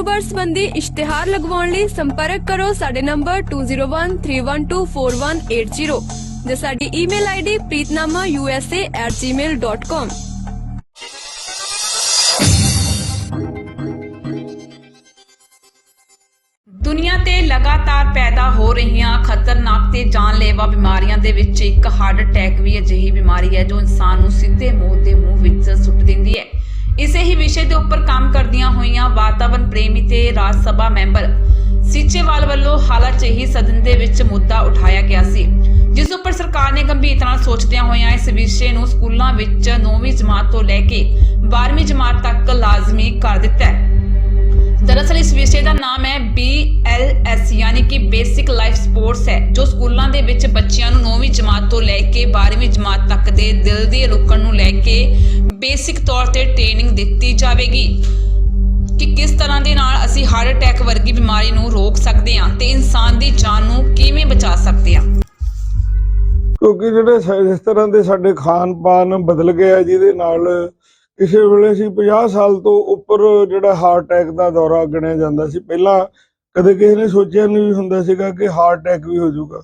ਕਾਰੋਬਾਰ ਸੰਬੰਧੀ ਇਸ਼ਤਿਹਾਰ ਲਗਵਾਉਣ ਲਈ ਸੰਪਰਕ ਕਰੋ ਸਾਡੇ ਨੰਬਰ 2013124180 ਜਾਂ ਸਾਡੀ ਈਮੇਲ ਆਈਡੀ preetnamausa@gmail.com ਦੁਨੀਆ ਤੇ ਲਗਾਤਾਰ ਪੈਦਾ ਹੋ ਰਹੀਆਂ ਖਤਰਨਾਕ ਤੇ ਜਾਨਲੇਵਾ ਬਿਮਾਰੀਆਂ ਦੇ ਵਿੱਚ ਇੱਕ ਹਾਰਟ ਅਟੈਕ ਵੀ ਅਜਿਹੀ ਬਿਮਾਰੀ ਹੈ ਜੋ ਇਨਸਾਨ ਨੂੰ ਸਿੱਧੇ ਮੌਤ ਦੇ ਮੂੰਹ ਵਿੱਚ ਸੁੱਟ ਵਿਸ਼ੇ ਦੇ ਉੱਪਰ ਕੰਮ ਕਰਦੀਆਂ ਹੋਈਆਂ ਵਾਤਾਵਰਣ ਪ੍ਰੇਮੀ ਤੇ ਰਾਜ ਸਭਾ ਮੈਂਬਰ ਸੀਚੇਵਾਲ ਵੱਲੋਂ ਹਾਲਾਂ ਹੀ ਸਦਨ ਦੇ ਵਿੱਚ ਮੁੱਦਾ ਉਠਾਇਆ ਗਿਆ ਸੀ। ਜਿਸ ਉੱਪਰ ਸਰਕਾਰ ਨੇ ਗੰਭੀਰਤਾ ਨਾਲ ਸੋਚਦਿਆਂ ਹੋਇਆਂ ਇਸ ਵਿਸ਼ੇ ਨੂੰ ਸਕੂਲਾਂ ਵਿੱਚ 9ਵੀਂ ਜਮਾਤ ਤੋਂ ਲੈ ਕੇ 12ਵੀਂ ਜਮਾਤ ਤੱਕ ਲਾਜ਼ਮੀ ਕਰ ਦਿੱਤਾ ਹੈ। ਦਰਅਸਲ ਇਸ ਵਿਸ਼ੇ ਦਾ ਨਾਮ ਹੈ BLS ਯਾਨੀ ਕਿ ਬੇਸਿਕ ਲਾਈਫ ਸਪੋਰਟਸ ਹੈ, ਜੋ ਸਕੂਲਾਂ ਦੇ ਵਿੱਚ ਬੱਚਿਆਂ ਨੂੰ 9ਵੀਂ ਜਮਾਤ ਤੋਂ ਲੈ ਕੇ 12ਵੀਂ ਜਮਾਤ ਤੱਕ ਦੇ ਦਿਲ ਦੀ ਰੁਕਣ ਨੂੰ ਲੈ ਕੇ ਬੇਸਿਕ ਤੌਰ ਤੇ ਟ੍ਰੇਨਿੰਗ ਦਿੱਤੀ ਜਾਵੇਗੀ। ਕਿ ਕਿਸ ਤਰ੍ਹਾਂ ਦੇ ਨਾਲ ਅਸੀਂ ਹਾਰਟ ਅਟੈਕ ਵਰਗੀ ਬਿਮਾਰੀ ਨੂੰ ਰੋਕ ਸਕਦੇ ਹਾਂ ਤੇ ਇਨਸਾਨ ਦੀ ਜਾਨ ਨੂੰ ਕਿਵੇਂ ਬਚਾ ਸਕਦੇ ਹਾਂ? ਕਿਉਂਕਿ ਜਿਹੜੇ ਇਸ ਤਰ੍ਹਾਂ ਦੇ ਸਾਡੇ ਖਾਣ ਪਾਨ ਬਦਲ ਗਿਆ ਜਿਹਦੇ ਨਾਲ ਕਿਸੇ ਵੇਲੇ ਸੀ 50 ਸਾਲ ਤੋਂ ਉੱਪਰ ਜਿਹੜਾ ਹਾਰਟ ਅਟੈਕ ਦਾ ਦੌਰਾ ਗਿਣਿਆ ਜਾਂਦਾ ਸੀ, ਪਹਿਲਾਂ ਕਦੇ ਕਿਸੇ ਨੇ ਸੋਚਿਆ ਨਹੀਂ ਵੀ ਹੁੰਦਾ ਸੀਗਾ ਕਿ ਹਾਰਟ ਅਟੈਕ ਵੀ ਹੋ ਜਾਊਗਾ।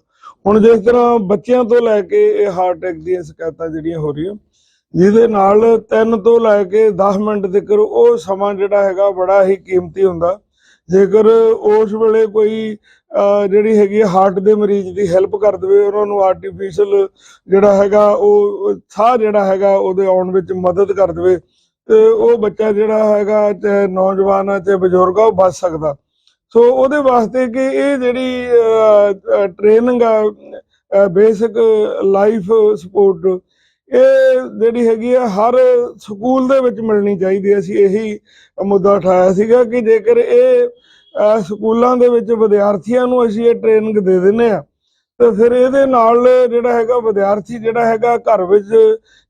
ਹੁਣ ਜਿਸ ਤਰ੍ਹਾਂ ਬੱਚਿਆਂ ਤੋਂ ਲੈ ਕੇ ਇਹ ਹਾਰਟ ਅਟੈਕ ਦੀਆਂ ਸ਼ਿਕਾਇਤਾਂ ਜਿਹੜੀਆਂ ਹੋ ਰਹੀਆਂ, ਜਿਹਦੇ ਨਾਲ 3 ਤੋਂ ਲੈ ਕੇ 10 ਮਿੰਟ ਤੱਕ ਉਹ ਸਮਾਂ ਜਿਹੜਾ ਹੈਗਾ ਬੜਾ ਹੀ ਕੀਮਤੀ ਹੁੰਦਾ। ਜੇਕਰ ਉਸ ਵੇਲੇ ਕੋਈ ਜਿਹੜੀ ਹੈਗੀ ਹਾਰਟ ਦੇ ਮਰੀਜ਼ ਦੀ ਹੈਲਪ ਕਰ ਦੇਵੇ, ਉਹਨਾਂ ਨੂੰ ਆਰਟੀਫੀਸ਼ੀਅਲ ਜਿਹੜਾ ਹੈਗਾ ਉਹ, ਸਾਹ ਜਿਹੜਾ ਹੈਗਾ ਉਹਦੇ ਆਉਣ ਵਿੱਚ ਮਦਦ ਕਰ ਦੇਵੇ, ਤੇ ਉਹ ਬੱਚਾ ਜਿਹੜਾ ਹੈਗਾ ਚਾਹੇ ਨੌਜਵਾਨ ਆ, ਚਾਹੇ ਬਜ਼ੁਰਗ ਆ, ਉਹ ਬਚ ਸਕਦਾ। ਸੋ ਉਹਦੇ ਵਾਸਤੇ ਕਿ ਇਹ ਜਿਹੜੀ ਟ੍ਰੇਨਿੰਗ ਆ ਬੇਸਿਕ ਲਾਈਫ ਸਪੋਰਟ ਇਹ ਜਿਹੜੀ ਹੈਗੀ ਆ, ਹਰ ਸਕੂਲ ਦੇ ਵਿੱਚ ਮਿਲਣੀ ਚਾਹੀਦੀ ਹੈ ਅਸੀਂ ਇਹੀ ਮੁੱਦਾ ਉਠਾਇਆ ਸੀਗਾ ਕਿ ਜੇਕਰ ਇਹ ਸਕੂਲਾਂ ਦੇ ਵਿੱਚ ਵਿਦਿਆਰਥੀਆਂ ਨੂੰ ਅਸੀਂ ਇਹ ਟ੍ਰੇਨਿੰਗ ਦੇ ਦਿੰਨੇ ਆ, ਤੇ ਫਿਰ ਇਹਦੇ ਨਾਲ ਜਿਹੜਾ ਹੈਗਾ ਵਿਦਿਆਰਥੀ ਜਿਹੜਾ ਹੈਗਾ ਘਰ ਵਿੱਚ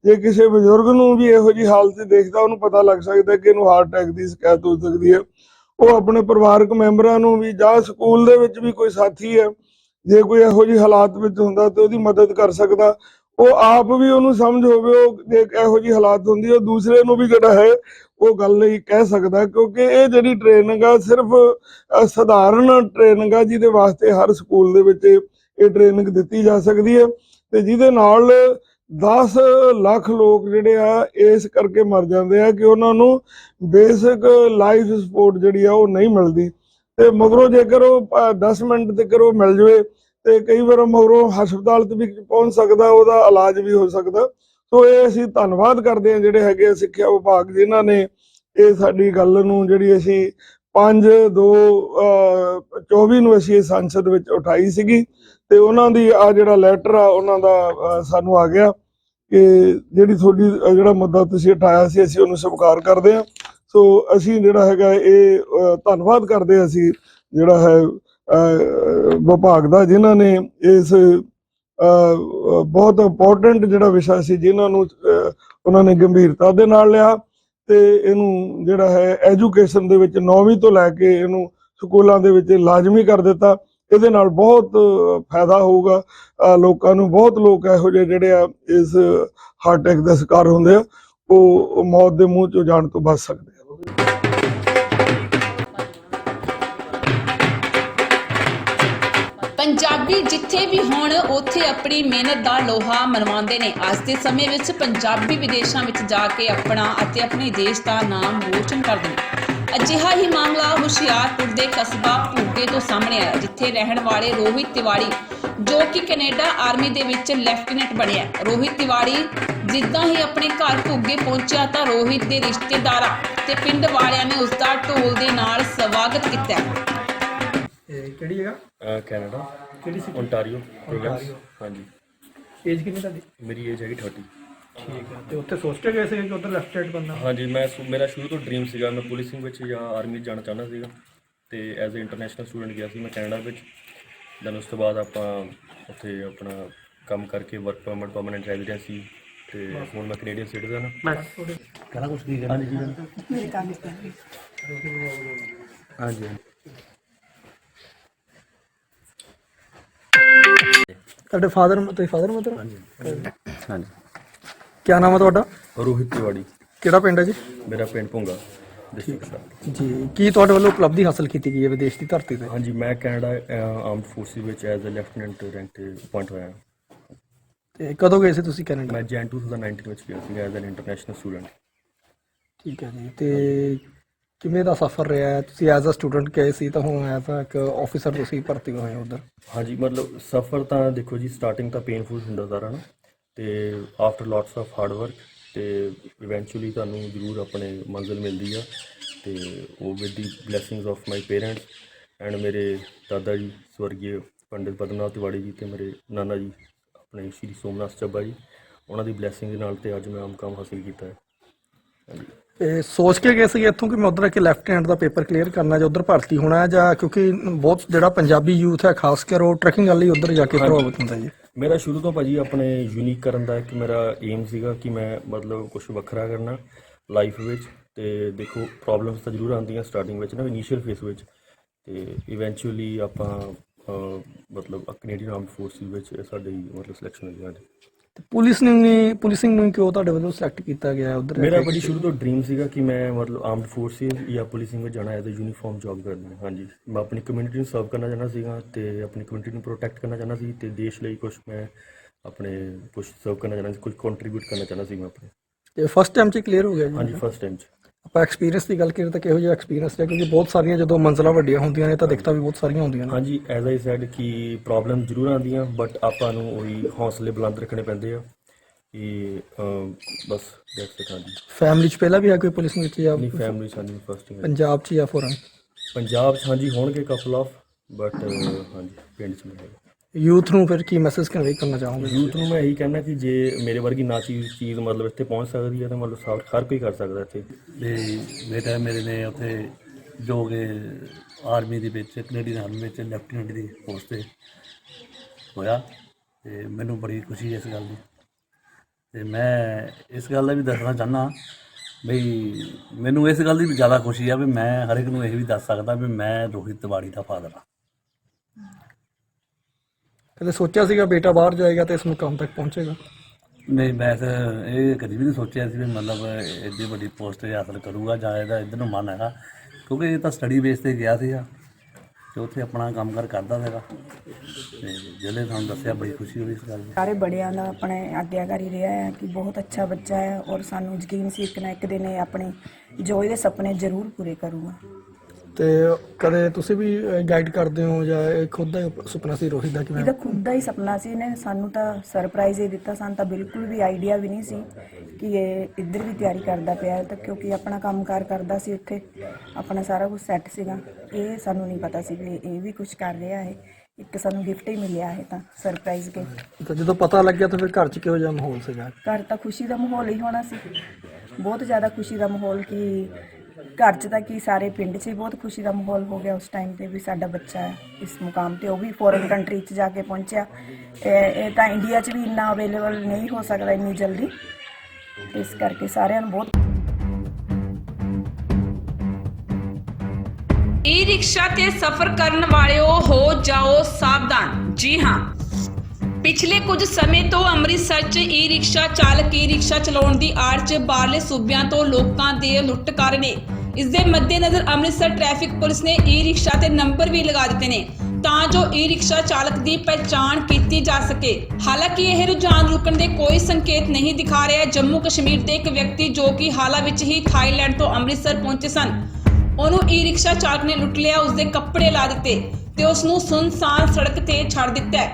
ਜੇ ਕਿਸੇ ਬਜ਼ੁਰਗ ਨੂੰ ਵੀ ਇਹੋ ਜੀ ਹਾਲਤ ਦੇਖਦਾ, ਉਹਨੂੰ ਪਤਾ ਲੱਗ ਸਕਦਾ ਕਿ ਇਹਨੂੰ ਹਾਰਟ ਅਟੈਕ ਦੀ ਸ਼ਿਕਾਇਤ ਹੋ ਸਕਦੀ ਹੈ ਉਹ ਆਪਣੇ ਪਰਿਵਾਰਕ ਮੈਂਬਰਾਂ ਨੂੰ ਵੀ ਜਾਂ ਸਕੂਲ ਦੇ ਵਿੱਚ ਵੀ ਕੋਈ ਸਾਥੀ ਹੈ ਜੇ ਕੋਈ ਇਹੋ ਜੀ ਹਾਲਾਤ ਵਿੱਚ ਹੁੰਦਾ ਤੇ ਉਹਦੀ ਮਦਦ ਕਰ ਸਕਦਾ। ਉਹ ਆਪ ਵੀ ਉਹਨੂੰ ਸਮਝ ਹੋਵੇ, ਉਹ ਜੇ ਇਹੋ ਜੀ ਹਾਲਾਤ ਹੁੰਦੀ ਹੈ ਦੂਸਰੇ ਨੂੰ ਵੀ ਜਿਹੜਾ ਹੈ, ਉਹ ਗੱਲ ਨਹੀਂ ਕਹਿ ਸਕਦਾ, ਕਿਉਂਕਿ ਇਹ ਜਿਹੜੀ ਟ੍ਰੇਨਿੰਗ ਆ ਸਿਰਫ ਸਧਾਰਨ ਟ੍ਰੇਨਿੰਗ ਆ ਜਿਹਦੇ ਵਾਸਤੇ ਹਰ ਸਕੂਲ ਦੇ ਵਿੱਚ ਇਹ ਟ੍ਰੇਨਿੰਗ ਦਿੱਤੀ ਜਾ ਸਕਦੀ ਹੈ ਤੇ ਜਿਹਦੇ ਨਾਲ 10 ਲੱਖ ਲੋਕ ਜਿਹੜੇ ਆ, ਇਸ ਕਰਕੇ ਮਰ ਜਾਂਦੇ ਆ ਕਿ ਉਹਨਾਂ ਨੂੰ ਬੇਸਿਕ ਲਾਈਫ ਸਪੋਰਟ ਜਿਹੜੀ ਆ ਉਹ ਨਹੀਂ ਮਿਲਦੀ। ਤੇ ਮਗਰੋਂ ਜੇਕਰ ਉਹ 10 ਮਿੰਟ ਤੱਕ ਉਹ ਮਿਲ ਜਵੇ ਤੇ ਕਈ ਵਾਰ ਮਗਰੋਂ ਹਸਪਤਾਲ ਤੇ ਵੀ ਪਹੁੰਚ ਸਕਦਾ, ਉਹਦਾ ਇਲਾਜ ਵੀ ਹੋ ਸਕਦਾ। ਸੋ ਇਹ ਅਸੀਂ ਧੰਨਵਾਦ ਕਰਦੇ ਹਾਂ ਜਿਹੜੇ ਹੈਗੇ ਆ ਸਿੱਖਿਆ ਵਿਭਾਗ ਜਿਨ੍ਹਾਂ ਨੇ ਇਹ ਸਾਡੀ ਗੱਲ ਨੂੰ ਜਿਹੜੀ ਅਸੀਂ 5 2 24 ਨੂੰ ਅਸੀਂ ਇਹ ਸੰਸਦ ਵਿੱਚ ਉਠਾਈ ਸੀਗੀ ਤੇ ਉਹਨਾਂ ਦੀ ਆ ਜਿਹੜਾ ਲੈਟਰ ਆ, ਉਹਨਾਂ ਦਾ ਸਾਨੂੰ ਆ ਗਿਆ ਕਿ ਜਿਹੜੀ ਤੁਹਾਡੀ ਜਿਹੜਾ ਮੁੱਦਾ ਤੁਸੀਂ ਉਠਾਇਆ ਸੀ, ਅਸੀਂ ਉਹਨੂੰ ਸਵੀਕਾਰ ਕਰਦੇ ਹਾਂ। ਸੋ ਅਸੀਂ ਜਿਹੜਾ ਹੈਗਾ ਇਹ ਧੰਨਵਾਦ ਕਰਦੇ ਅਸੀਂ ਜਿਹੜਾ ਹੈ ਵਿਭਾਗ ਦਾ, ਜਿਨ੍ਹਾਂ ਨੇ ਇਸ ਬਹੁਤ ਇੰਪੋਰਟੈਂਟ ਜਿਹੜਾ ਵਿਸ਼ਾ ਸੀ, ਜਿਨ੍ਹਾਂ ਨੂੰ ਉਹਨਾਂ ਨੇ ਗੰਭੀਰਤਾ ਦੇ ਨਾਲ ਲਿਆ ਤੇ ਇਹਨੂੰ ਜਿਹੜਾ ਹੈ ਐਜੂਕੇਸ਼ਨ ਦੇ ਵਿੱਚ 9ਵੀਂ ਤੋਂ ਲੈ ਕੇ ਇਹਨੂੰ ਸਕੂਲਾਂ ਦੇ ਵਿੱਚ ਲਾਜ਼ਮੀ ਕਰ ਦਿੱਤਾ। ਇਹਦੇ ਨਾਲ ਬਹੁਤ ਫਾਇਦਾ ਹੋਊਗਾ। ਲੋਕਾਂ ਨੂੰ ਬਹੁਤ ਲੋਕ ਇਹੋ ਜਿਹੇ ਜਿਹੜੇ ਆ, ਇਸ ਹਾਰਟ ਅਟੈਕ ਦਾ ਸ਼ਿਕਾਰ ਹੁੰਦੇ ਆ, ਉਹ ਮੌਤ ਦੇ ਮੂੰਹ ਚੋਂ ਜਾਣ ਤੋਂ ਬਚ ਸਕਦੇ ਉੱਥੇ ਆਪਣੀ ਮਿਹਨਤ ਦਾ ਲੋਹਾ ਮਨਵਾਉਂਦੇ ਨੇ। ਅੱਜ ਦੇ ਸਮੇਂ ਵਿੱਚ ਪੰਜਾਬੀ ਵਿਦੇਸ਼ਾਂ ਵਿੱਚ ਜਾ ਕੇ ਆਪਣਾ ਅਤੇ ਆਪਣੇ ਦੇਸ਼ ਦਾ ਨਾਮ ਰੋਸ਼ਨ ਕਰਦੇ ਨੇ। ਅਜਿਹਾ ਹੀ ਮਾਮਲਾ ਹੁਸ਼ਿਆਰਪੁਰ ਦੇ ਕਸਬਾ ਭੁੱਗੇ ਤੋਂ ਸਾਹਮਣੇ ਆਇਆ ਜਿੱਥੇ ਰਹਿਣ ਵਾਲੇ ਰੋਹਿਤ ਤਿਵਾੜੀ ਜੋ ਕਿ ਕੈਨੇਡਾ ਆਰਮੀ ਦੇ ਵਿੱਚ ਲੈਫਟੀਨੈਂਟ ਬਣਿਆ। ਰੋਹਿਤ ਤਿਵਾੜੀ ਜਿੱਦਾਂ ਹੀ ਆਪਣੇ ਘਰ ਭੁੱਗੇ ਪਹੁੰਚਿਆ ਤਾਂ ਰੋਹਿਤ ਦੇ ਰਿਸ਼ਤੇਦਾਰਾਂ ਤੇ ਪਿੰਡ ਵਾਲਿਆਂ ਨੇ ਉਸ ਦਾ ਢੋਲ ਦੇ ਨਾਲ ਸਵਾਗਤ ਕੀਤਾ ਇਹ ਕਿਹੜੀ ਜਗ੍ਹਾ? ਕੈਨੇਡਾ। ਕਿਹੜੀ ਸੀ ਓਨਟਾਰੀਓ ਪ੍ਰੋਵਿੰਸ। ਹਾਂਜੀ। ਏਜ ਕਿੰਨੀ ਤੁਹਾਡੀ? ਮੇਰੀ ਏਜ ਹੈਗੀ 30 ਠੀਕ ਹੈ। ਤੇ ਉੱਥੇ ਸੋਚ ਕੇ ਗਏ ਸੀ ਕਿ ਉੱਧਰ ਲੈਫਟ ਬੰਨਾ ਹਾਂਜੀ ਮੈਂ ਸੁ- ਮੇਰਾ ਸ਼ੁਰੂ ਤੋਂ ਡ੍ਰੀਮ ਸੀਗਾ। ਮੈਂ ਪੁਲਿਸਿੰਗ ਵਿੱਚ ਜਾਂ ਆਰਮੀ ਜਾਣਾ ਚਾਹੁੰਦਾ ਸੀਗਾ। ਤੇ ਐਜ਼ ਅ ਇੰਟਰਨੈਸ਼ਨਲ ਸਟੂਡੈਂਟ ਗਿਆ ਸੀ ਮੈਂ ਕੈਨੇਡਾ ਵਿੱਚ। ਦੈਨ ਉਸ ਤੋਂ ਬਾਅਦ ਆਪਾਂ ਉੱਥੇ ਆਪਣਾ ਕੰਮ ਕਰਕੇ ਵਰਕ ਪਰਮਿਟ ਪਰਮਨੈਂਟ ਰੈਜ਼ੀਡੈਂਸੀ ਤੇ ਹੁਣ ਮੈਂ ਕੈਨੇਡੀਅਨ ਸਿਟੀਜ਼ਨ ਹਾਂ। ਮੈਂ ਹਾਂਜੀ। ਤੁਹਾਡੇ ਫਾਦਰ ਤੁਸੀਂ ਫਾਦਰ ਮਦਰ ਹਾਂਜੀ ਕੀ ਨਾਮ ਹੈ ਤੁਹਾਡਾ? ਰੋਹਿਤ ਤਿਵਾੜੀ। ਕਿਹੜਾ ਪਿੰਡ ਹੈ ਜੀ? ਮੇਰਾ ਪਿੰਡ ਭੁੰਗਾ ਦਾ। ਜੀ ਕੀ ਤੁਹਾਡੇ ਵੱਲੋਂ ਉਪਲਬਧੀ ਹਾਸਲ ਕੀਤੀ ਗਈ ਹੈ ਵਿਦੇਸ਼ ਦੀ ਧਰਤੀ ਤੇ? ਹਾਂਜੀ ਮੈਂ ਕੈਨੇਡਾ ਆਰਮਡ ਫੋਰਸਿਸ ਵਿੱਚ ਐਜ਼ ਅ ਲੈਫਟੀਨੈਂਟ ਰੈਂਕ ਤੇ ਅਪਾਇੰਟ ਹੋਇਆ ਤੇ ਕਦੋਂ ਗਏ ਸੀ ਤੁਸੀਂ ਕੈਨੇਡਾ? ਮੈਂ ਜੈਨ 2019 ਵਿੱਚ ਗਿਆ ਸੀ ਐਜ਼ ਐਨ ਇੰਟਰਨੈਸ਼ਨਲ ਸਟੂਡੈਂਟ ਠੀਕ ਹੈ ਜੀ ਤੇ ਕਿਵੇਂ ਦਾ ਸਫ਼ਰ ਰਿਹਾ? ਹੈ? ਤੁਸੀਂ ਐਜ਼ ਅ ਸਟੂਡੈਂਟ ਗਏ ਸੀ ਤਾਂ ਹੁਣ ਐਜ਼ ਅ ਇੱਕ ਆਫੀਸਰ ਤੁਸੀਂ ਭਰਤੀ ਹੋਏ ਹੋ ਉਧਰ। ਹਾਂਜੀ, ਮਤਲਬ ਸਫਰ ਤਾਂ ਦੇਖੋ ਜੀ ਸਟਾਰਟਿੰਗ ਤਾਂ ਪੇਨਫੁਲ ਹੁੰਦਾ ਸਾਰਾ ਨਾ। ਤੇ after lots of hard work ਤੇ ਇਵੈਂਚੁਅਲੀ ਤੁਹਾਨੂੰ ਜ਼ਰੂਰ ਆਪਣੇ ਮੰਜ਼ਿਲ ਮਿਲਦੀ ਆ। ਤੇ ਉਹ with the blessings of my parents and ਮੇਰੇ ਦਾਦਾ ਜੀ ਸਵਰਗੀ ਪੰਡਿਤ ਪਦਮਨਾਥ ਤਿਵਾੜੀ ਜੀ ਤੇ ਮੇਰੇ ਨਾਨਾ ਜੀ, ਆਪਣੇ ਸ਼੍ਰੀ ਸੋਮਨਾਥ ਚੱਬਾ ਜੀ, ਉਹਨਾਂ ਦੀ ਬਲੇਸਿੰਗ ਦੇ ਨਾਲ ਤੇ ਅੱਜ ਮੈਂ ਆਮ ਕੰਮ ਹਾਸਿਲ ਕੀਤਾ ਹੈ। ਹਾਂਜੀ। ਤੇ ਸੋਚ ਕੇ ਗਏ ਸੀ ਇੱਥੋਂ ਕਿ ਮੈਂ ਉਧਰ ਕਿ ਲੈਫਟ ਹੈਂਡ ਦਾ ਪੇਪਰ ਕਲੀਅਰ ਕਰਨਾ ਜਾਂ ਉਧਰ ਭਰਤੀ ਹੋਣਾ ਹੈ ਜਾਂ ਕਿਉਂਕਿ ਬਹੁਤ ਜਿਹੜਾ ਪੰਜਾਬੀ ਯੂਥ ਹੈ ਖਾਸ ਕਰ ਉਹ ਟਰੈਕਿੰਗ ਵਾਲੀ ਉਧਰ ਜਾ ਕੇ ਪ੍ਰਭਾਵਿਤ ਹੁੰਦਾ ਜੀ। ਮੇਰਾ ਸ਼ੁਰੂ ਤੋਂ ਭਾਜੀ ਆਪਣੇ ਯੂਨੀਕ ਕਰਨ ਦਾ ਇੱਕ ਮੇਰਾ ਏਮ ਸੀਗਾ ਕਿ ਮੈਂ ਮਤਲਬ ਕੁਝ ਵੱਖਰਾ ਕਰਨਾ ਲਾਈਫ ਵਿੱਚ ਤੇ ਦੇਖੋ ਪ੍ਰੋਬਲਮਸ ਤਾਂ ਜ਼ਰੂਰ ਆਉਂਦੀਆਂ ਸਟਾਰਟਿੰਗ ਵਿੱਚ ਨਾ ਇਨੀਸ਼ੀਅਲ ਫੇਸ ਵਿੱਚ ਤੇ ਇਵੈਂਚੁਅਲੀ ਆਪਾਂ ਮਤਲਬ ਕੈਨੇਡੀਅਨ ਆਰਮਡ ਫੋਰਸਿਸ ਵਿੱਚ ਸਾਡੀ ਮਤਲਬ ਸਿਲੈਕਸ਼ਨ ਹੋਈ ਸਾਡੀ ਤੇ ਪੁਲਿਸ ਨੇ ਪੁਲਿਸਿੰਗ ਨੂੰ ਕਿਉਂ ਤੁਹਾਡੇ ਵੱਲੋਂ ਸਿਲੈਕਟ ਕੀਤਾ ਗਿਆ ਉਧਰ? ਮੇਰਾ ਬੜੀ ਸ਼ੁਰੂ ਤੋਂ ਡ੍ਰੀਮ ਸੀਗਾ ਕਿ ਮੈਂ ਮਤਲਬ ਆਰਮਡ ਫੋਰਸਿਸ ਜਾਂ ਪੁਲਿਸਿੰਗ ਵਿੱਚ ਜਾਣਾ ਐਜ਼ ਅ ਯੂਨੀਫਾਰਮ ਜੌਬ ਕਰਨੀ ਹੈ। ਹਾਂਜੀ। ਮੈਂ ਆਪਣੀ ਕਮਿਊਨਿਟੀ ਨੂੰ ਸਰਵ ਕਰਨਾ ਚਾਹੁੰਦਾ ਸੀਗਾ ਤੇ ਆਪਣੀ ਕਮਿਊਨਿਟੀ ਨੂੰ ਪ੍ਰੋਟੈਕਟ ਕਰਨਾ ਚਾਹੁੰਦਾ ਸੀ ਤੇ ਦੇਸ਼ ਲਈ ਕੁਝ ਮੈਂ ਆਪਣੇ ਕੁਝ ਸਰਵ ਕਰਨਾ ਚਾਹੁੰਦਾ ਸੀ ਕੁਝ ਕੰਟਰੀਬਿਊਟ ਕਰਨਾ ਚਾਹੁੰਦਾ ਸੀ ਮੈਂ ਆਪਣੇ। ਤੇ ਫਸਟ ਟਾਈਮ 'ਚ ਕਲੀਅਰ ਹੋ ਗਿਆ ਜੀ? ਹਾਂਜੀ ਫਸਟ ਟਾਈਮ 'ਚ। ਆਪਾਂ ਐਕਸਪੀਰੀਅੰਸ ਦੀ ਗੱਲ ਕਰੀਏ ਤਾਂ ਕਿਹੋ ਜਿਹਾ ਐਕਸਪੀਰੀਅੰਸ ਹੈ? ਕਿਉਂਕਿ ਬਹੁਤ ਸਾਰੀਆਂ ਜਦੋਂ ਮੰਜ਼ਲਾਂ ਵੱਡੀਆਂ ਹੁੰਦੀਆਂ ਨੇ ਤਾਂ ਦਿੱਕਤਾਂ ਵੀ ਬਹੁਤ ਸਾਰੀਆਂ ਹੁੰਦੀਆਂ ਨੇ। ਹਾਂਜੀ ਐਜ਼ ਆਈ ਸੈਡ ਕਿ ਪ੍ਰੋਬਲਮ ਜ਼ਰੂਰ ਆਉਂਦੀਆਂ ਬਟ ਆਪਾਂ ਨੂੰ ਉਹੀ ਹੌਸਲੇ ਬੁਲੰਦ ਰੱਖਣੇ ਪੈਂਦੇ ਆ। ਕਿ ਬਸ ਦੈਟਸ ਇਟ ਹਾਂਜੀ। ਫੈਮਿਲੀ 'ਚ ਪਹਿਲਾਂ ਵੀ ਹੈ ਕੋਈ ਪੁਲਿਸ ਵਿੱਚ ਜਾਂ ਆਪਣੀ ਫੈਮਿਲੀ ਸਾਡੀ ਫਸਟ ਪੰਜਾਬ 'ਚ ਜਾਂ ਫੋਰਨ ਪੰਜਾਬ 'ਚ ਹਾਂਜੀ ਹੋਣਗੇ ਕਪਲ ਆਫ ਬਟ ਹਾਂਜੀ ਪਿੰਡ 'ਚ ਨਹੀਂ ਯੂਥ ਨੂੰ ਫਿਰ ਕੀ ਮੈਸੇਜ ਕਨਵੇ ਕਰਨਾ ਚਾਹੋਗੇ? ਯੂਥ ਨੂੰ ਮੈਂ ਇਹੀ ਕਹਿਣਾ ਕਿ ਜੇ ਮੇਰੇ ਵਰਗੀ ਨਾ ਚੀਜ਼ ਚੀਜ਼ ਮਤਲਬ ਇੱਥੇ ਪਹੁੰਚ ਸਕਦੀ ਹੈ ਤਾਂ ਮਤਲਬ ਸਭ ਹਰ ਕੋਈ ਕਰ ਸਕਦਾ ਇੱਥੇ। ਤੇ ਬੇਟਾ ਮੇਰੇ ਨੇ ਉੱਥੇ ਜੋ ਕਿ ਆਰਮੀ ਦੇ ਵਿੱਚ ਕੈਨੇਡੀਅਨ ਆਰਮੀ ਵਿੱਚ ਲੈਫਟੀਨੈਂਟ ਦੀ ਪੋਸਟ ਤੇ ਹੋਇਆ ਤੇ ਮੈਨੂੰ ਬੜੀ ਖੁਸ਼ੀ ਹੈ ਇਸ ਗੱਲ ਦੀ। ਤੇ ਮੈਂ ਇਸ ਗੱਲ ਦਾ ਵੀ ਦੱਸਣਾ ਚਾਹਨਾ ਬਈ ਮੈਨੂੰ ਇਸ ਗੱਲ ਦੀ ਵੀ ਜ਼ਿਆਦਾ ਖੁਸ਼ੀ ਆ ਵੀ ਮੈਂ ਹਰ ਇੱਕ ਨੂੰ ਇਹ ਵੀ ਦੱਸ ਸਕਦਾ ਵੀ ਮੈਂ ਰੋਹਿਤ ਤਿਵਾੜੀ ਦਾ ਫਾਦਰ ਹਾਂ। ਕਦੇ ਸੋਚਿਆ ਸੀਗਾ ਬੇਟਾ ਬਾਹਰ ਜਾਏਗਾ ਤੇ ਇਸ ਮੁਕਾਮ ਤੱਕ ਪਹੁੰਚੇਗਾ? ਨਹੀਂ ਮੈਂ ਤਾਂ ਇਹ ਕਦੀ ਵੀ ਨਹੀਂ ਸੋਚਿਆ ਸੀ ਵੀ ਮਤਲਬ ਐਡੀ ਵੱਡੀ ਪੋਸਟ ਹਾਸਲ ਕਰੂਗਾ ਜਾਂ ਇਹਦਾ ਇੱਧਰ ਨੂੰ ਮਨ ਹੈਗਾ। ਕਿਉਂਕਿ ਇਹ ਤਾਂ ਸਟੱਡੀ ਬੇਸ ਤੇ ਗਿਆ ਸੀਗਾ ਤੇ ਉੱਥੇ ਆਪਣਾ ਕੰਮ ਕਾਰ ਕਰਦਾ ਸੀਗਾ। ਤੇ ਜਿਹੜੇ ਤੁਹਾਨੂੰ ਦੱਸਿਆ ਬੜੀ ਖੁਸ਼ੀ ਹੋਈ ਇਸ ਗੱਲ ਦੀ। ਸਾਰੇ ਬੜਿਆਂ ਦਾ ਆਪਣੇ ਆਗਿਆਕਾਰੀ ਰਿਹਾ ਹੈ ਕਿ ਬਹੁਤ ਅੱਛਾ ਬੱਚਾ ਹੈ ਔਰ ਸਾਨੂੰ ਯਕੀਨ ਸੀ ਇੱਕ ਨਾ ਇੱਕ ਦਿਨ ਇਹ ਆਪਣੇ ਜੋ ਇਹਦੇ ਸੁਪਨੇ ਜ਼ਰੂਰ ਪੂਰੇ ਕਰੂਗਾ। ਤੇ ਕਦੇ ਤੁਸੀਂ ਵੀ ਗਾਈਡ ਕਰਦੇ ਹੋ ਜਾਂ ਇਹ ਖੁਦ ਦਾ ਹੀ ਸੁਪਨਾ ਸੀ ਰੋਹਿਤ ਦਾ ਕਿਵੇਂ? ਇਹਦਾ ਖੁਦ ਦਾ ਹੀ ਸੁਪਨਾ ਸੀ ਇਹਨੇ ਸਾਨੂੰ ਤਾਂ ਸਰਪ੍ਰਾਈਜ਼ ਹੀ ਦਿੱਤਾ ਸਾਨੂੰ ਤਾਂ ਬਿਲਕੁਲ ਵੀ ਆਈਡੀਆ ਵੀ ਨਹੀਂ ਸੀ ਕਿ ਇਹ ਇੱਧਰ ਵੀ ਤਿਆਰੀ ਕਰਦਾ ਪਿਆ ਹੈ ਤਾਂ ਕਿਉਂਕਿ ਆਪਣਾ ਕੰਮਕਾਰ ਕਰਦਾ ਸੀ ਉੱਥੇ ਆਪਣਾ ਸਾਰਾ ਕੁਝ ਸੈੱਟ ਸੀਗਾ। ਇਹ ਸਾਨੂੰ ਨਹੀਂ ਪਤਾ ਸੀ ਵੀ ਇਹ ਵੀ ਕੁਝ ਕਰ ਰਿਹਾ ਹੈ ਇੱਕ ਸਾਨੂੰ ਗਿਫਟ ਹੀ ਮਿਲਿਆ ਹੈ ਤਾਂ ਸਰਪ੍ਰਾਈਜ਼ ਗਿਫਟ ਤਾਂ ਜਦੋਂ ਪਤਾ ਲੱਗਿਆ ਤਾਂ ਫਿਰ ਘਰ 'ਚ ਕਿਹੋ ਜਿਹਾ ਮਾਹੌਲ ਸੀਗਾ? ਘਰ ਤਾਂ ਖੁਸ਼ੀ ਦਾ ਮਾਹੌਲ ਹੀ ਹੋਣਾ ਸੀ। ਬਹੁਤ ਜ਼ਿਆਦਾ ਖੁਸ਼ੀ ਦਾ ਮਾਹੌਲ ਕਿ ਘਰ 'ਚ ਤਾਂ ਕੀ ਸਾਰੇ ਪਿੰਡ 'ਚ ਹੀ ਬਹੁਤ ਖੁਸ਼ੀ ਦਾ ਮਾਹੌਲ ਹੋ ਗਿਆ ਉਸ ਟਾਈਮ ਤੇ ਵੀ ਸਾਡਾ ਬੱਚਾ ਇਸ ਮੁਕਾਮ ਤੇ ਉਹ ਵੀ ਫੋਰਨ ਕੰਟਰੀ 'ਚ ਜਾ ਕੇ ਪਹੁੰਚਿਆ। ਇਹ ਇਹ ਤਾਂ ਇੰਡੀਆ 'ਚ ਵੀ ਇੰਨਾ ਅਵੇਲੇਬਲ ਨਹੀਂ ਹੋ ਸਕਦਾ ਇੰਨੀ ਜਲਦੀ। ਇਸ ਕਰਕੇ ਸਾਰਿਆਂ ਨੂੰ ਬਹੁਤ ਈ ਰਿਕਸ਼ਾ ਤੇ ਸਫ਼ਰ ਕਰਨ ਵਾਲਿਓ, ਹੋ ਜਾਓ ਸਾਵਧਾਨ। ਜੀ ਹਾਂ। ਪਿਛਲੇ ਕੁਝ ਸਮੇਂ ਤੋਂ ਅੰਮ੍ਰਿਤਸਰ 'ਚ ਈ ਰਿਕਸ਼ਾ ਚਾਲਕ ਈ ਰਿਕਸ਼ਾ ਚਲਾਉਣ ਦੀ ਆੜ 'ਚ ਬਾਹਰਲੇ ਸੂਬਿਆਂ ਤੋਂ ਲੋਕਾਂ ਦੇ ਲੁੱਟ ਕਰ ਰਹੇ। ਨੇ ਇਸ ਦੇ ਮੱਦੇਨਜ਼ਰ ਅੰਮ੍ਰਿਤਸਰ ਟ੍ਰੈਫਿਕ ਪੁਲਿਸ ਨੇ ਈ ਰਿਕਸ਼ਾ ਤੇ ਨੰਬਰ ਵੀ ਲਗਾ ਦਿੱਤੇ ਨੇ, ਤਾਂ ਜੋ ਈ ਰਿਕਸ਼ਾ ਚਾਲਕ ਦੀ ਪਹਿਚਾਣ ਕੀਤੀ ਜਾ ਸਕੇ। ਹਾਲਾਂਕਿ ਇਹ ਰੁਝਾਨ ਰੁਕਣ ਦੇ ਕੋਈ ਸੰਕੇਤ ਨਹੀਂ ਦਿਖਾ ਰਿਹਾ ਜੰਮੂ ਕਸ਼ਮੀਰ ਦੇ ਇੱਕ ਵਿਅਕਤੀ ਜੋ ਕਿ ਹਾਲਾ ਵਿੱਚ ਹੀ ਥਾਈਲੈਂਡ ਤੋਂ ਅੰਮ੍ਰਿਤਸਰ ਪਹੁੰਚੇ ਸਨ। ਉਹਨੂੰ ਈ ਰਿਕਸ਼ਾ ਚਾਲਕ ਨੇ ਲੁੱਟ ਲਿਆ, ਉਸਦੇ ਕੱਪੜੇ ਲਾ ਦਿੱਤੇ ਤੇ ਉਸ ਨੂੰ ਸੁਨਸਾਨ ਸੜਕ ਤੇ ਛੱਡ ਦਿੱਤਾ।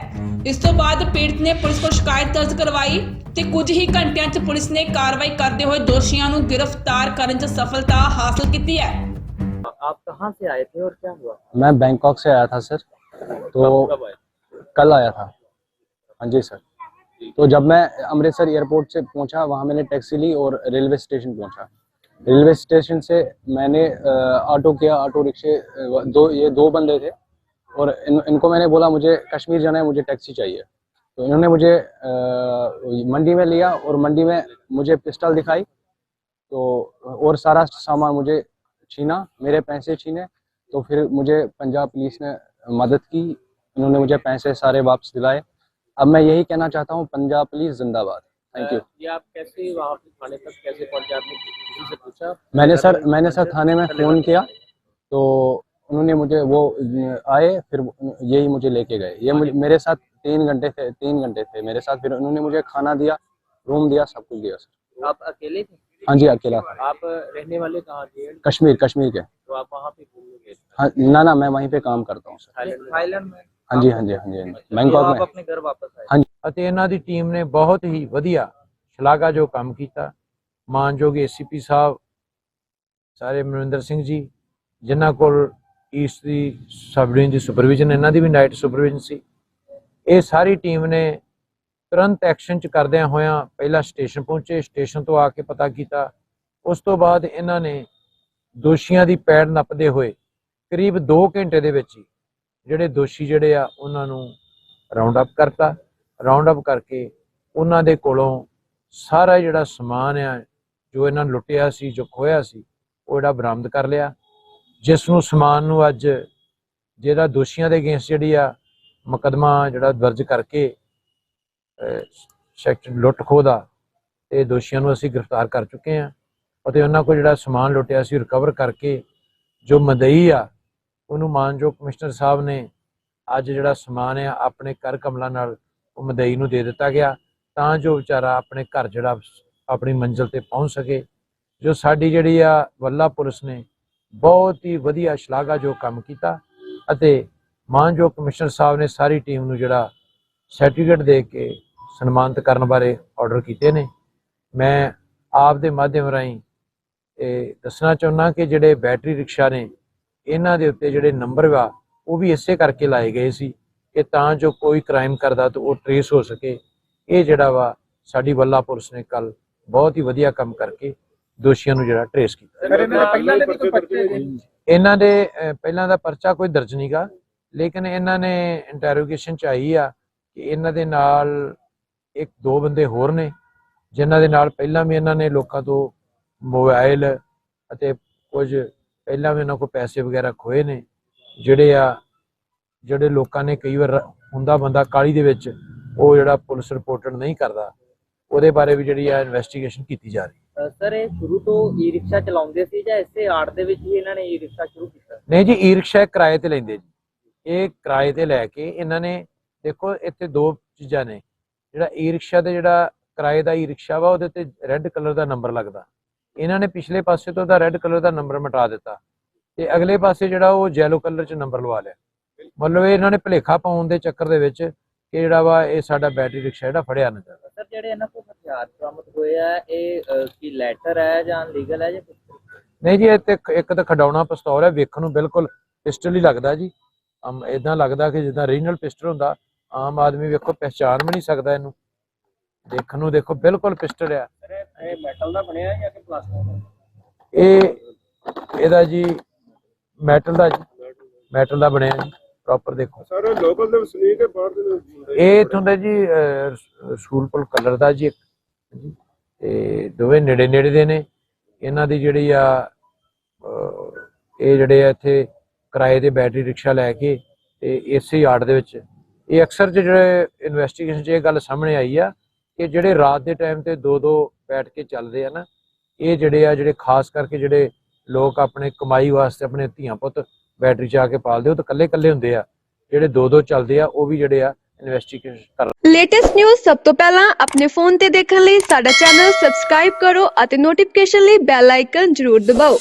ਇਸ ਤੋਂ ਬਾਅਦ ਪੀੜਤ ਨੇ ਪੁਲਿਸ ਕੋਲ ਸ਼ਿਕਾਇਤ ਦਰਜ ਕਰਵਾਈ ਤੇ ਕੁਝ ਹੀ ਘੰਟਿਆਂ 'ਚ ਪੁਲਿਸ ਨੇ ਕਾਰਵਾਈ ਕਰਦੇ ਹੋਏ ਦੋਸ਼ੀਆਂ ਨੂੰ ਗ੍ਰਿਫਤਾਰ ਕਰਨ 'ਚ ਸਫਲਤਾ ਹਾਸਲ ਕੀਤੀ ਹੈ आप कहाँ से आए थे और क्या हुआ मैं बैंकॉक से आया था सर तो कब आए कल आया था हाँ जी सर तो जब मैं अमृतसर एयरपोर्ट से पहुंचा वहाँ मैंने टैक्सी ली और रेलवे स्टेशन पहुंचा रेलवे स्टेशन से मैंने अ, ऑटो किया ऑटो रिक्शे अ, दो ये दो बंदे थे और इन, इनको मैंने बोला मुझे कश्मीर जाना है मुझे टैक्सी चाहिए तो इन्होंने मुझे मंडी में लिया और मंडी में मुझे पिस्टल दिखाई। तो और सारा सामान मुझे छीना मेरे पैसे छीने। तो फिर मुझे पंजाब पुलिस ने मदद की। उन्होंने मुझे पैसे सारे वापस दिलाए। अब मैं यही कहना चाहता हूँ पंजाब पुलिस जिंदाबाद। थैंक यू ये आप कैसे वहाँ थाने तक कैसे पहुँचे आपने से पूछा? मैंने सर मैंने सर थाने में फ़ोन किया। तो उन्होंने मुझे वो अ, आए फिर वो- यही मुझे लेके गए ये मुझे मेरे साथ तीन घंटे थे तीन घंटे थे मेरे साथ फिर उन्होंने मुझे खाना दिया रूम दिया सब कुछ दिया सर आप अकेले थे हाँ जी अकेला था आप रहने वाले कहाँ थे कश्मीर कश्मीर के तो आप वहाँ पे घूमने गए थे हाँ ना ना मैं वहीं पे काम करता हूँ सर थाईलैंड थाईलैंड में हाँ जी हाँ जी हाँ जी हाँ जी बैंकॉक में अपने घर वापस आए हाँ जी ਅਤੇ ਇਹਨਾਂ ਦੀ ਟੀਮ ਨੇ ਬਹੁਤ ਹੀ ਵਧੀਆ ਸ਼ਲਾਘਾ ਜੋ ਕੰਮ ਕੀਤਾ ਮਾਨਯੋਗ ਏਸੀਪੀ ਸਾਹਿਬ ਸਾਰੇ ਮਨਿੰਦਰ ਸਿੰਘ ਜੀ ਜਿਨ੍ਹਾਂ ਕੋਲ ਈਸਟ ਦੀ ਸਬ ਡਿਵੀਜ਼ਨ ਦੀ ਸੁਪਰਵਿਜ਼ਨ ਇਹਨਾਂ ਦੀ ਵੀ ਨਾਈਟ ਸੁਪਰਵਿਜ਼ਨ ਸੀ। ਇਹ ਸਾਰੀ ਟੀਮ ਨੇ ਤੁਰੰਤ ਐਕਸ਼ਨ ਚ ਕਰਦਿਆਂ ਹੋਇਆਂ ਪਹਿਲਾਂ ਸਟੇਸ਼ਨ ਪਹੁੰਚੇ ਸਟੇਸ਼ਨ ਤੋਂ ਆ ਕੇ ਪਤਾ ਕੀਤਾ। ਉਸ ਤੋਂ ਬਾਅਦ ਇਹਨਾਂ ਨੇ ਦੋਸ਼ੀਆਂ ਦੀ ਪੈੜ ਨੱਪਦੇ ਹੋਏ ਕਰੀਬ 2 ਘੰਟੇ ਦੇ ਵਿੱਚ ਹੀ ਜਿਹੜੇ ਦੋਸ਼ੀ ਜਿਹੜੇ ਆ, ਉਹਨਾਂ ਨੂੰ ਰਾਉਂਡ ਅਪ ਕਰਤਾ। ਰਾਉਂਡ ਅਪ ਕਰਕੇ ਉਹਨਾਂ ਦੇ ਕੋਲੋਂ ਸਾਰਾ ਜਿਹੜਾ ਸਮਾਨ ਆ, ਜੋ ਇਹਨਾਂ ਲੁੱਟਿਆ ਸੀ, ਜੋ ਖੋਇਆ ਸੀ, ਉਹ ਜਿਹੜਾ ਬਰਾਮਦ ਕਰ ਲਿਆ। ਜਿਸ ਨੂੰ ਸਮਾਨ ਨੂੰ ਅੱਜ ਜਿਹੜਾ ਦੋਸ਼ੀਆਂ ਦੇ ਅਗੇਂਸਟ ਜਿਹੜੀ ਆ ਮੁਕੱਦਮਾ ਜਿਹੜਾ ਦਰਜ ਕਰਕੇ ਸੈਕਸ਼ਨ ਲੁੱਟ ਖੋਹ ਦਾ ਤੇ ਦੋਸ਼ੀਆਂ ਨੂੰ ਅਸੀਂ ਗ੍ਰਿਫਤਾਰ ਕਰ ਚੁੱਕੇ ਹਾਂ ਅਤੇ ਉਹਨਾਂ ਕੋਲ ਜਿਹੜਾ ਸਮਾਨ ਲੁੱਟਿਆ ਸੀ ਰਿਕਵਰ ਕਰਕੇ ਜੋ ਮਦਈ ਆ, ਉਹਨੂੰ ਮਾਨਯੋਗ ਕਮਿਸ਼ਨਰ ਸਾਹਿਬ ਨੇ ਅੱਜ ਜਿਹੜਾ ਸਮਾਨ ਆ ਆਪਣੇ ਕਰ ਕਮਲਾ ਨਾਲ ਉਹ ਮਦਈ ਨੂੰ ਦੇ ਦਿੱਤਾ ਗਿਆ ਤਾਂ ਜੋ ਵਿਚਾਰਾ ਆਪਣੇ ਘਰ ਜਿਹੜਾ ਆਪਣੀ ਮੰਜ਼ਿਲ ਤੇ ਪਹੁੰਚ ਸਕੇ। ਜੋ ਸਾਡੀ ਜਿਹੜੀ ਆ ਵੱਲਾ ਪੁਲਿਸ ਨੇ ਬਹੁਤ ਹੀ ਵਧੀਆ ਸ਼ਲਾਘਾ ਜੋ ਕੰਮ ਕੀਤਾ ਅਤੇ ਮਾਨਯੋਗ ਕਮਿਸ਼ਨਰ ਸਾਹਿਬ ਨੇ ਸਾਰੀ ਟੀਮ ਨੂੰ ਜਿਹੜਾ ਸਰਟੀਫਿਕੇਟ ਦੇ ਕੇ ਸਨਮਾਨਿਤ ਕਰਨ ਬਾਰੇ ਆਰਡਰ ਕੀਤੇ ਨੇ। ਮੈਂ ਆਪ ਦੇ ਮਾਧਿਅਮ ਰਾਹੀਂ ਇਹ ਦੱਸਣਾ ਚਾਹੁੰਦਾ ਕਿ ਜਿਹੜੇ ਬੈਟਰੀ ਰਿਕਸ਼ਾ ਨੇ, ਇਹਨਾਂ ਦੇ ਉੱਤੇ ਜਿਹੜੇ ਨੰਬਰ ਵਾ, ਉਹ ਵੀ ਇਸੇ ਕਰਕੇ ਲਾਏ ਗਏ ਸੀ ਕਿ ਤਾਂ ਜੋ ਕੋਈ ਕ੍ਰਾਈਮ ਕਰਦਾ ਤਾਂ ਉਹ ਟਰੇਸ ਹੋ ਸਕੇ। ਇਹ ਜਿਹੜਾ ਵਾ ਸਾਡੀ ਵੱਲਾ ਪੁਲਿਸ ਨੇ ਕੱਲ ਬਹੁਤ ਹੀ ਵਧੀਆ ਕੰਮ ਕਰਕੇ ਦੋਸ਼ੀਆਂ ਨੂੰ ਜਿਹੜਾ ਟਰੇਸ ਕੀਤਾ। ਪਹਿਲਾਂ ਦੇ ਕੋਈ ਪਰਚੇ ਇਹਨਾਂ ਦੇ ਪਹਿਲਾਂ ਦਾ ਪਰਚਾ ਕੋਈ ਦਰਜ ਨਹੀਂਗਾ ਲੇਕਿਨ ਇਹਨਾਂ ਨੇ ਇੰਟਰੋਗੇਸ਼ਨ ਚ ਆਈ ਆ ਕਿ ਇਹਨਾਂ ਦੇ ਨਾਲ ਇੱਕ ਦੋ ਬੰਦੇ ਹੋਰ ਨੇ ਜਿਨ੍ਹਾਂ ਦੇ ਨਾਲ ਪਹਿਲਾਂ ਵੀ ਇਹਨਾਂ ਨੇ ਲੋਕਾਂ ਤੋਂ ਮੋਬਾਈਲ ਅਤੇ ਕੁਝ ਪਹਿਲਾਂ ਵੀ ਇਹਨਾਂ ਕੋਲ ਪੈਸੇ ਵਗੈਰਾ ਖੋਏ ਨੇ ਜਿਹੜੇ ਆ ਜਿਹੜੇ ਲੋਕਾਂ ਨੇ ਕਈ ਵਾਰ ਹੁੰਦਾ ਬੰਦਾ ਕਾਲੀ ਦੇ ਵਿੱਚ ਉਹ ਜਿਹੜਾ ਪੁਲਿਸ ਰਿਪੋਰਟਡ ਨਹੀਂ ਕਰਦਾ ਉਹਦੇ ਬਾਰੇ ਵੀ ਜਿਹੜੀ ਆ ਇਨਵੈਸਟੀਗੇਸ਼ਨ ਕੀਤੀ ਜਾ ਰਹੀ ਸਰ, ਇਹ ਸ਼ੁਰੂ ਤੋਂ ਈ ਰਿਕਸ਼ਾ ਚਲਾਉਂਦੇ ਸੀ ਜਾਂ ਇਸੇ ਆੜ ਦੇ ਵਿੱਚ ਹੀ ਇਹਨਾਂ ਨੇ ਈ ਰਿਕਸ਼ਾ ਸ਼ੁਰੂ ਕੀਤਾ? ਨਹੀਂ ਜੀ ਈ ਰਿਕਸ਼ਾ ਕਿਰਾਏ ਤੇ ਲੈਂਦੇ ਜੀ। ਇਹ ਕਿਰਾਏ ਤੇ ਲੈ ਕੇ ਇਹਨਾਂ ਨੇ, ਦੇਖੋ ਇੱਥੇ ਦੋ ਚੀਜ਼ਾਂ ਨੇ। ਜਿਹੜਾ ਈ ਰਿਕਸ਼ਾ ਤੇ ਜਿਹੜਾ ਕਿਰਾਏ ਦਾ ਈ ਰਿਕਸ਼ਾ ਵਾ, ਉਹਦੇ ਤੇ ਰੈੱਡ ਕਲਰ ਦਾ ਨੰਬਰ ਲੱਗਦਾ। ਇਹਨਾਂ ਨੇ ਪਿਛਲੇ ਪਾਸੇ ਤੋਂ ਉਹਦਾ ਰੈੱਡ ਕਲਰ ਦਾ ਨੰਬਰ ਮਿਟਾ ਦਿੱਤਾ। ਤੇ ਅਗਲੇ ਪਾਸੇ ਜਿਹੜਾ ਉਹ ਜੈਲੋ ਕਲਰ 'ਚ ਨੰਬਰ ਲਵਾ ਲਿਆ। ਮਤਲਬ ਇਹਨਾਂ ਨੇ ਭਲੇਖਾ ਪਾਉਣ ਦੇ ਚੱਕਰ ਦੇ ਵਿੱਚ ਕਿ ਜਿਹੜਾ ਵਾ ਇਹ ਸਾਡਾ ਬੈਟਰੀ ਰਿਕਸ਼ਾ ਜਿਹੜਾ ਫੜਿਆ ਨਾ ਜਾਵੇ। ਸਰ ਜਿਹੜੇ ਇਹਨਾਂ ਕੋਲ ਹਥਿਆਰ ਬਰਾਮਦ ਹੋਏ ਆ ਇਹ ਕੀ ਲੈਟਰ ਹੈ ਜਾਂ ਲੀਗਲ ਹੈ ਜਾਂ ਤਰੀਕੇ? ਨਹੀਂ ਜੀ ਇਹ ਤੇ ਇੱਕ- ਇੱਕ ਤਾਂ ਖਡਾਉਣਾ ਪਿਸਤੌਲ ਹੈ ਵੇਖਣ ਨੂੰ ਬਿਲਕੁਲ ਪਿਸਟਲ ਹੀ ਲੱਗਦਾ ਜੀ। ਅਮ ਇਦਾਂ ਲੱਗਦਾ ਕਿ ਜਿੱਦਾਂ ਰੀਜਨਲ ਪਿਸਟਲ ਹੁੰਦਾ ਆਮ ਆਦਮੀ ਵੇਖੋ ਪਹਿਚਾਨ ਵੀ ਨਹੀਂ ਸਕਦਾ ਇਹਨੂੰ। ਦੇਖਣ ਨੂੰ ਦੇਖੋ ਬਿਲਕੁਲ ਪਿਸਟਲ ਆ। ਇਹ ਮੈਟਲ ਦਾ ਬਣਿਆ ਜਾਂ ਕਿ ਪਲਾਸਟਿਕ ਦਾ? ਇਹ ਇਹਦਾ ਜੀ ਮੈਟਲ ਦਾ ਜੀ। ਮੈਟਲ ਦਾ ਬਣਿਆ ਜੀ। ਪ੍ਰੋਪਰ ਦੇਖੋ। ਸਾਰੇ ਲੋਕਲ ਦੇ ਵਸਨੀਕ ਹੈ ਬਾਹਰ ਦੇ ਇਹ ਇੱਥੋਂ ਦਾ ਜੀ ਸਕੂਲਪੁਰ ਕਲਰ ਦਾ ਜੀ ਤੇ ਦੋਵੇਂ ਨੇੜੇ ਨੇੜੇ ਦੇ ਨੇ। ਇਹਨਾਂ ਦੀ ਜਿਹੜੀ ਆ ਇਹ ਜਿਹੜੇ ਆ ਇੱਥੇ ਕਿਰਾਏ ਦੇ ਬੈਟਰੀ ਰਿਕਸ਼ਾ ਲੈ ਕੇ ਤੇ ਇਸੇ ਯਾਰਡ ਦੇ ਵਿੱਚ। ਇਹ ਅਕਸਰ ਜਿਹੜੇ ਇਨਵੈਸਟੀਗੇਸ਼ਨ 'ਚ ਇਹ ਗੱਲ ਸਾਹਮਣੇ ਆਈ ਆ ਕਿ ਜਿਹੜੇ ਰਾਤ ਦੇ ਟਾਈਮ ਤੇ ਦੋ ਦੋ ਬੈਠ ਕੇ ਚੱਲਦੇ ਆ ਨਾ ਇਹ ਜਿਹੜੇ ਆ ਜਿਹੜੇ ਖਾਸ ਕਰਕੇ ਜਿਹੜੇ ਲੋਕ ਆਪਣੇ ਕਮਾਈ ਵਾਸਤੇ ਆਪਣੇ ਧੀਆਂ ਪੁੱਤ ਬੈਟਰੀ 'ਚ ਆ ਕੇ ਪਾਲਦੇ ਉਹ ਤਾਂ ਇਕੱਲੇ ਇਕੱਲੇ ਹੁੰਦੇ ਆ। ਜਿਹੜੇ ਦੋ ਦੋ ਚੱਲਦੇ ਆ, ਉਹ ਵੀ ਜਿਹੜੇ ਆ ਇਨਵੈਸਟੀਗੇਸ਼ਨ ਕਰ ਲੇਟੈਸਟ ਨਿਊਜ਼ ਸਭ ਤੋਂ ਪਹਿਲਾਂ ਆਪਣੇ ਫੋਨ ਤੇ ਦੇਖਣ ਲਈ ਸਾਡਾ ਚੈਨਲ ਸਬਸਕ੍ਰਾਈਬ ਕਰੋ ਅਤੇ ਨੋਟੀਫਿਕੇਸ਼ਨ ਲਈ ਬੈਲ ਆਈਕਨ ਜ਼ਰੂਰ ਦਬਾਓ।